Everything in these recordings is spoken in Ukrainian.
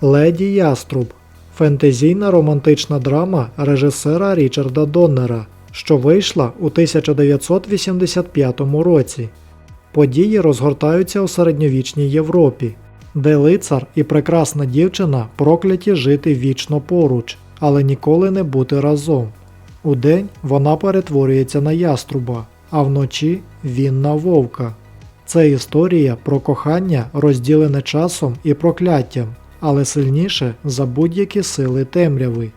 Леді Яструб фентезійна романтична драма режисера Річарда Доннера, що вийшла у 1985 році. Події розгортаються у середньовічній Європі, де лицар і прекрасна дівчина прокляті жити вічно поруч, але ніколи не бути разом. Удень вона перетворюється на яструба, а вночі він на вовка. Це історія про кохання, розділене часом і прокляттям, але сильніше за будь-які сили темряви.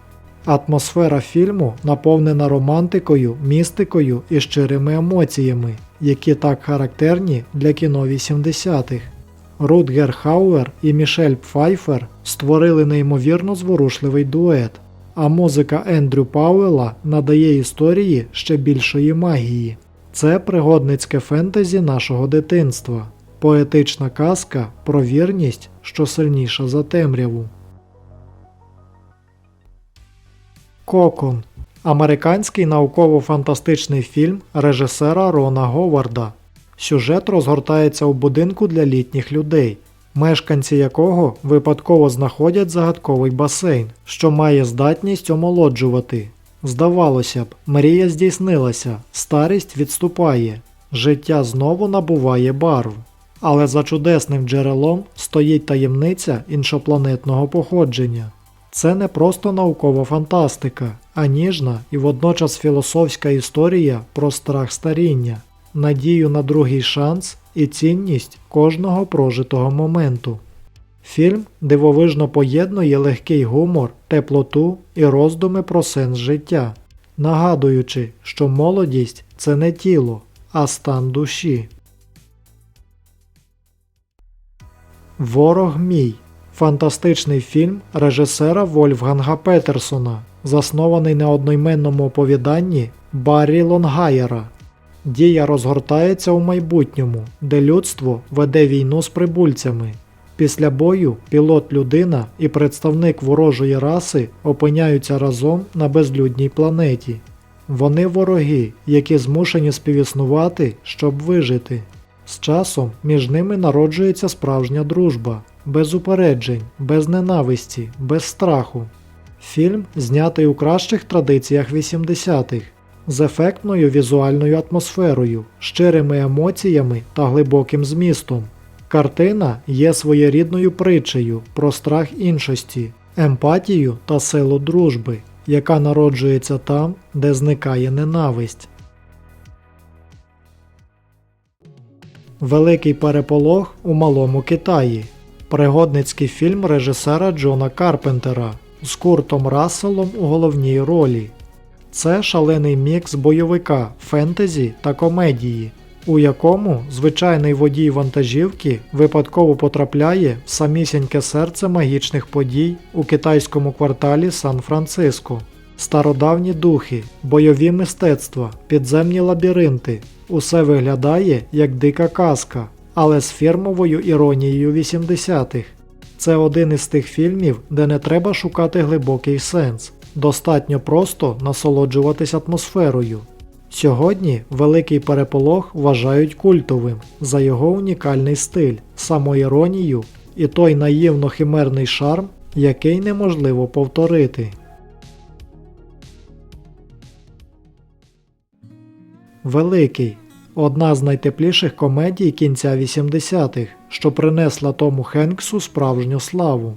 Атмосфера фільму наповнена романтикою, містикою і щирими емоціями, які так характерні для кіно 80-х. Рутгер Хауер і Мішель Пфайфер створили неймовірно зворушливий дует, а музика Ендрю Пауела надає історії ще більшої магії. Це пригодницьке фентезі нашого дитинства, поетична казка про вірність, що сильніша за темряву. Кокон американський науково-фантастичний фільм режисера Рона Говарда. Сюжет розгортається у будинку для літніх людей, мешканці якого випадково знаходять загадковий басейн, що має здатність омолоджувати. Здавалося б, мрія здійснилася, старість відступає, життя знову набуває барв. Але за чудесним джерелом стоїть таємниця іншопланетного походження. Це не просто наукова фантастика, а ніжна і водночас філософська історія про страх старіння, надію на другий шанс і цінність кожного прожитого моменту. Фільм дивовижно поєднує легкий гумор, теплоту і роздуми про сенс життя, нагадуючи, що молодість це не тіло, а стан душі. Ворог мій фантастичний фільм режисера Вольфганга Петерсона, заснований на одноіменному оповіданні Баррі Лонгайера. Дія розгортається у майбутньому, де людство веде війну з прибульцями. Після бою пілот людина і представник ворожої раси опиняються разом на безлюдній планеті. Вони вороги, які змушені співіснувати, щоб вижити. З часом між ними народжується справжня дружба, без упереджень, без ненависті, без страху. Фільм знятий у кращих традиціях 80-х, з ефектною візуальною атмосферою, щирими емоціями та глибоким змістом. Картина є своєрідною притчею про страх іншості, емпатію та силу дружби, яка народжується там, де зникає ненависть. Великий переполох у малому Китаї. Пригодницький фільм режисера Джона Карпентера з Куртом Расселом у головній ролі. Це шалений мікс бойовика, фентезі та комедії, у якому звичайний водій вантажівки випадково потрапляє в самісіньке серце магічних подій у китайському кварталі Сан-Франциско. Стародавні духи, бойові мистецтва, підземні лабіринти усе виглядає як дика казка, але з фірмовою іронією 80-х. Це один із тих фільмів, де не треба шукати глибокий сенс. Достатньо просто насолоджуватись атмосферою. Сьогодні великий переполох вважають культовим за його унікальний стиль, самоіронію і той наївно химерний шарм, який неможливо повторити. Великий одна з найтепліших комедій кінця 80-х, що принесла Тому Хенксу справжню славу.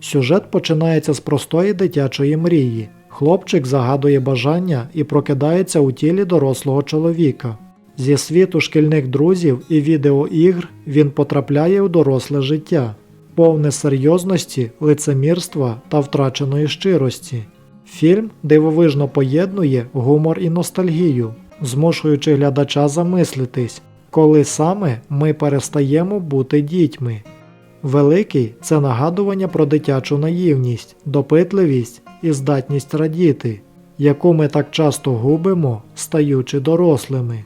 Сюжет починається з простої дитячої мрії. Хлопчик загадує бажання і прокидається у тілі дорослого чоловіка. Зі світу шкільних друзів і відеоігр він потрапляє у доросле життя, повне серйозності, лицемірства та втраченої щирості. Фільм дивовижно поєднує гумор і ностальгію, змушуючи глядача замислитись, коли саме ми перестаємо бути дітьми. Великий це нагадування про дитячу наївність, допитливість і здатність радіти, яку ми так часто губимо, стаючи дорослими.